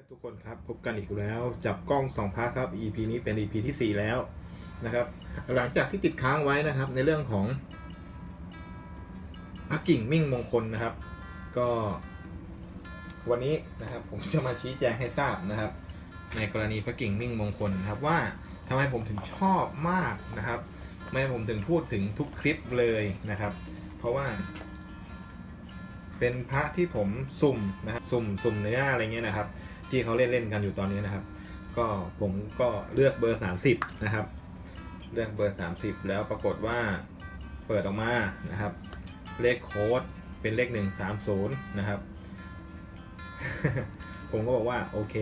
ทุกคนครับพบกันอีกแล้วจับกล้องสองพาร์ทครับ EP นี้เป็น EP ที่ 4 แล้วนะครับ หลังจากที่ติดค้างไว้นะครับ ในเรื่องของพระกิ่งมิ่งมงคลนะครับ ก็ วันนี้นะครับ ผมจะมาชี้แจงให้ทราบนะครับ ในกรณีพระกิ่งมิ่งมงคลนะครับว่าทำไมผมถึงชอบมากนะครับทำไมผมถึงพูดถึงทุกคลิปเลยนะครับ เพราะว่าเป็นพระที่ผมสุ่มนะครับสุ่มสุ่มเนื้ออะไรเงี้ยนะครับ ที่เขาเล่นเล่นกันอยู่ตอนนี้นะครับ ก็ผมก็เลือกเบอร์ 30 นะครับ เลือกเบอร์ 30 แล้วปรากฏว่าเปิดออกมานะครับ เลขโค้ดเป็นเลข 130 นะครับ ผมก็บอกว่าโอเค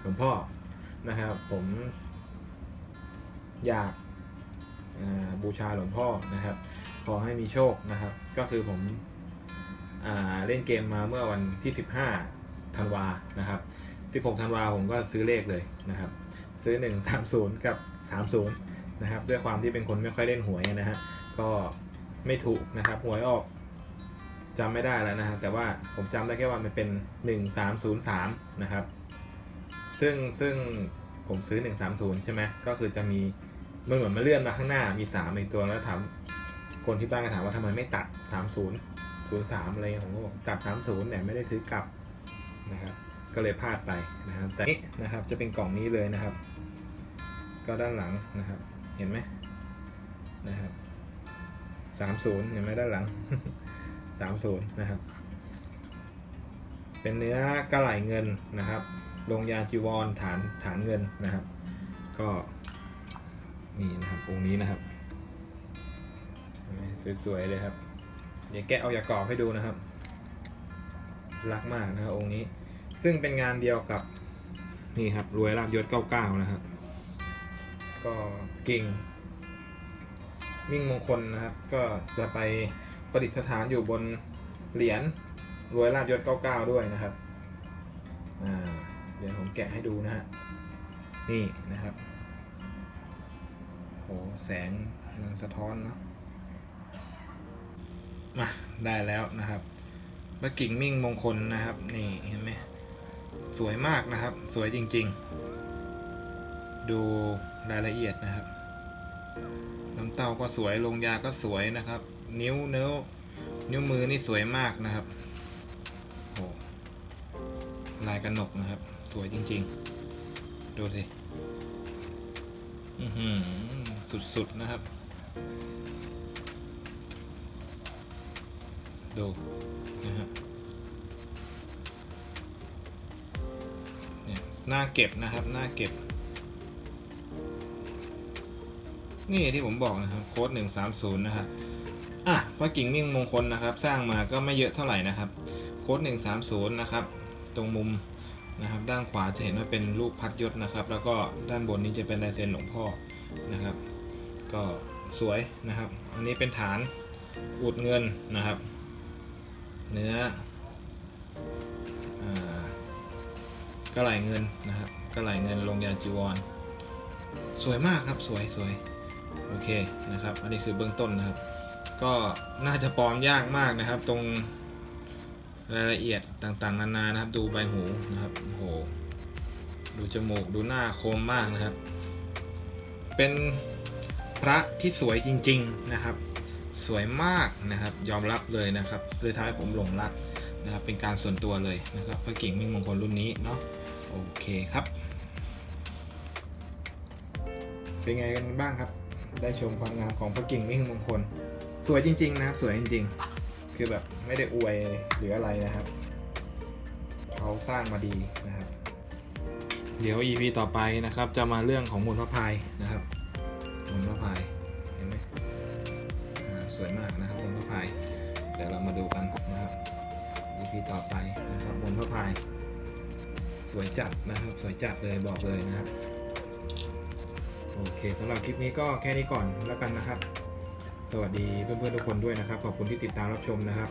หลวงพ่อนะครับผมอยากบูชาหลวงพ่อนะครับ ขอให้มีโชคนะครับ ก็คือผมอเล่นเกมมาเมื่อวันที่ 15ธันวานะครับ 16ธันวาผมก็ซื้อเลขเลยนะครับ ซื้อ 130 กับ 30 นะครับ ด้วยความที่เป็นคนไม่ค่อยเล่นหวยนะฮะก็ไม่ถูกนะครับหวยออกจำไม่ได้แล้วนะฮะแต่ว่าผมจำได้แค่ว่ามันเป็น 1303 นะครับ ซึ่งซึ่งผมซื้อ 130 ใช่ไหมก็คือจะมีมันเหมือนมาเลื่อนมาข้างหน้ามี3อีกตัวแล้วถามคนที่บ้านก็ถามว่าทำไมไม่ตัด 30ศูนย์สามอะไรเงี้ยผมก็บอกกลับสามศูนย์เนี่ยไม่ได้ซื้อกลับนะครับ ก็เลยพลาดไปนะครับแต่นี่นะครับจะเป็นกล่องนี้เลยนะครับ ก็ด้านหลังนะครับ เห็นไหมนะครับสามศูนย์เห็นไหมด้านหลังสามศูนย์นะครับ เป็นเนื้อกระไหลเงินนะครับลงยาจีวรฐานฐานเงินนะครับ ก็นี่นะครับองค์นี้นะครับสวยๆเลยครับ เดี๋ยวแกะเอายากรอบให้ดูนะครับ รักมากนะครับองค์นี้ ซึ่งเป็นงานเดียวกับนี่ครับรวยลาบยศ99 นะครับ ก็กิ่ง มิ่งมงคลนะครับ ก็จะไปประดิษฐานอยู่บนเหรียญรวยลาบยศ99 ด้วยนะครับอ่าเดี๋ยวผมแกะให้ดูนะฮะนี่นะครับโหแสงมันสะท้อนเนาะมาได้แล้วนะครับพระกิ่งมิ่งมงคลนะครับ นี่เห็นไหม สวยมากนะครับ สวยจริง ๆ ดูรายละเอียดนะครับ น้ำเต้าก็สวยลงยาก็สวยนะครับ นิ้วเนื้อนิ้วมือนี่สวยมากนะครับโอ้ลายกระหนกนะครับ สวยจริง ๆ ดูสิอือหือสุด ๆ นะครับ ดูนะฮะ หน้าเก็บนะครับ หน้าเก็บ นี่ที่ผมบอกนะครับ โค้ดหนึ่งสามศูนย์นะครับอะพระกิ่งมิ่งมงคลนะครับ สร้างมาก็ไม่เยอะเท่าไหร่นะครับ โค้ดหนึ่งสามศูนย์นะครับ ตรงมุมนะครับ ด้านขวาจะเห็นว่าเป็นรูปพัดยศนะครับ แล้วก็ด้านบนนี้จะเป็นลายเซ็นหลวงพ่อนะครับ ก็สวยนะครับ อันนี้เป็นฐานอุดเงินนะครับ เนื้ออ ระไหลเงินนะครับกระไหลเงินลงยาจีวร สวยมากครับสวยสวยโอเคนะครับ อันนี้คือเบื้องต้นนะครับ ก็น่าจะปลอมยากมากนะครับ ตรงรายละเอียดต่างๆ นานานะครับ ดูใบหูนะครับโอ้โหดูจมูกดูหน้าคมมากนะครับ เป็นพระที่สวยจริง ๆนะครับ สวยมากนะครับ ยอมรับเลยนะครับเลยทำให้ผมหลงรัก นะครับเป็นการส่วนตัวเลยนะครับพระกิ่งมิ่งมงคลรุ่นนี้เนาะโอเคครับ เป็นไงกันบ้างครับ ได้ชมความงามของพระกิ่งมิ่งมงคล สวยจริง ๆ นะครับ สวยจริง ๆ คือแบบไม่ได้อวยหรืออะไรนะครับเขาสร้างมาดีนะครับ เดี๋ยว EP ต่อไปนะครับ จะมาเรื่องของมูลพระพายนะครับมูลพระพายเห็นไหมอ่าสวยมากนะครับบนพระพายเดี๋ยวเรามาดูกันนะครับ ทีต่อไปนะครับบนพระพาย สวยจัดนะครับ สวยจัดเลยบอกเลยนะครับ โอเคสำหรับคลิปนี้ก็แค่นี้ก่อนแล้วกันนะครับ สวัสดีเพื่อนๆทุกคนด้วยนะครับ ขอบคุณที่ติดตามรับชมนะครับ